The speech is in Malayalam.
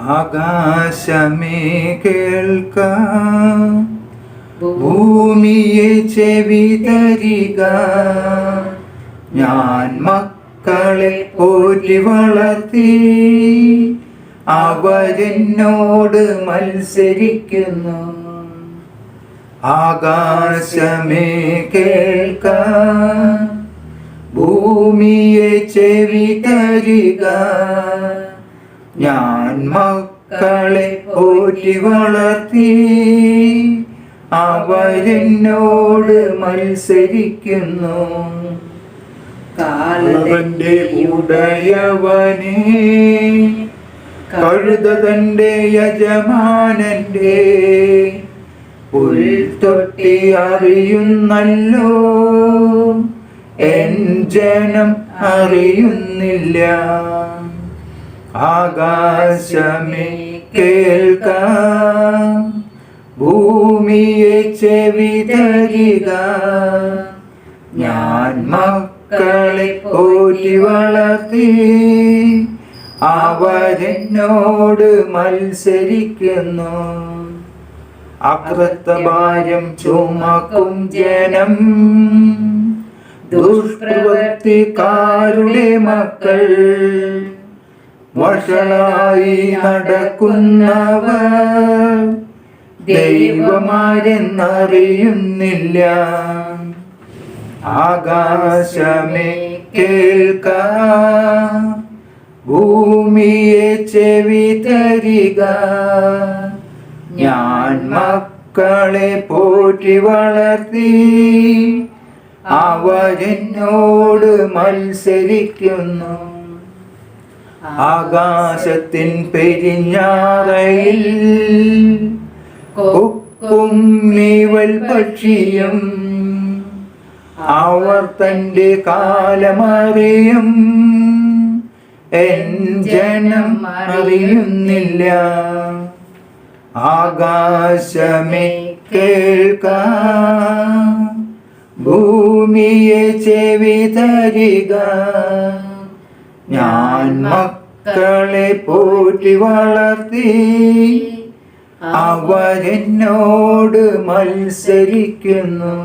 ആകാശമേ കേൾക്ക. ഭൂമിയെ ചെവി തരിക. ഞാൻ മക്കളെ പോറ്റി വളർത്തി. അവരെന്നോട് മത്സരിക്കുന്നു. ആകാശമേ കേൾക്ക. ഭൂമിയെ ചെവി തരിക. ഞാൻ മക്കളെ പോറ്റി വളർത്തി. അവരെന്നോട് മത്സരിക്കുന്നു. കാലവന്റെ ഉടയവനെ കഴുത തന്റെ യജമാനന്റെ ൊട്ടി അറിയുന്നല്ലോ. എൻ ജനം അറിയുന്നില്ല. ആകാശമേ കേൾക്കാം ഭൂമിയെ ചെവി തരിക. ഞാൻ മക്കളെ പോറ്റി വളർത്തി അവരെന്നോട് മത്സരിക്കുന്നു. അകൃത്ത ഭാര്യം ചുമക്കും ജനം ദുഷ്പ്രവൃത്തിക്കാരുടെ മക്കൾ. വഷളായി നടക്കുന്നവർ ദൈവമാരെന്നറിയുന്നില്ല. ആകാശമേ കേൾക്ക ഭൂമിയെ ചെവി തരിക. ഞാൻ മക്കളെ പോറ്റി വളർത്തി അവരെന്നോട് മത്സരിക്കുന്നു. ആകാശത്തിൻ പെരിഞ്ഞാറയിൽ കൊക്കും നീവൽ പക്ഷിയും അവർ തന്റെ കാലമറിയും. എൻ ജനം അറിയുന്നില്ല. ആകാശമേ കേൾക്ക. ഭൂമിയെ ചെവി തരിക. ഞാൻ മക്കളെ പോറ്റി വളർത്തി. അവരെന്നോട് മത്സരിക്കുന്നു.